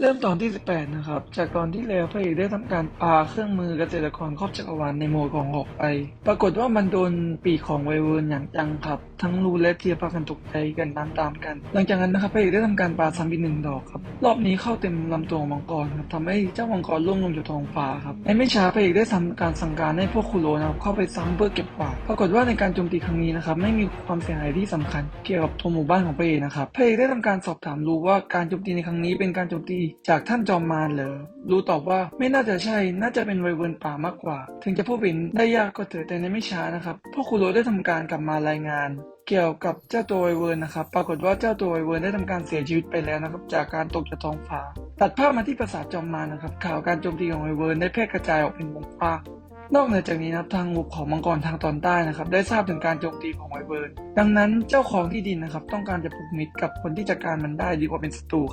เริ่มตอนที่ 18 นะครับ จากตอนที่แล้วพระเอกได้ทำการปาเครื่องมือเกษตรกรครอบจักรวาลในโหมดของหอกไป ปรากฏว่ามันโดนปีกของไวเวิร์นอย่างจังครับ ทั้งรูและเทียพากันตกใจกันตามตามกัน หลังจากนั้นนะครับพระเอกได้ทำการปาซ้ำอีกหนึ่งดอกครับ รอบนี้เข้าเต็มลำตัวมังกรครับทำให้เจ้ามังกรล่วงลงจากท้องฟ้าครับในไม่ช้าพระเอกได้ทำการสั่งการให้พวกคุโรนะครับเข้าไปซ้ำเพื่อเก็บกวาดปรากฏว่าในการโจมตีครั้งนี้นะครับไม่มีความเสียหายที่สำคัญ เกี่ยวกับตัวหมู่บ้านของพระเอกนะครับพระเอกได้ทำการสอบถามรู้ว่าการโจมตีในครั้งนี้เป็นการโจมตีจากท่านจอมมารเหรอรู้ตอบว่าไม่น่าจะใช่ น่าจะเป็นไวเวิร์นป่ามากกว่า ถึงจะพูดเป็นได้ยากก็เถอะแต่ในไม่ช้านะครับพวกคุโรได้ทำการกลับมารายงานเกี่ยวกับเจ้าตัวไวเวิร์นนะครับ ปรากฏว่าเจ้าตัวไวเวิร์นได้ทำการเสียชีวิตไปแล้วนะครับ จากการตกจากท้องฟ้า ตัดภาพมาที่ปราสาทจอมมารนะครับ ข่าวการโจมตีของไวเวิร์นได้แพร่กระจายออกเป็นวงกว้าง นอกเหนือจากนี้นะครับทางงบของมังกรทางตอนใต้นะครับ ได้ทราบถึงการโจมตีของไวเวิร์น ดังนั้นเจ้าของที่ดินนะครับ ต้องการจะผูกมิตรกับคนที่จัดการมันได้ดีกว่าเป็นศัตรู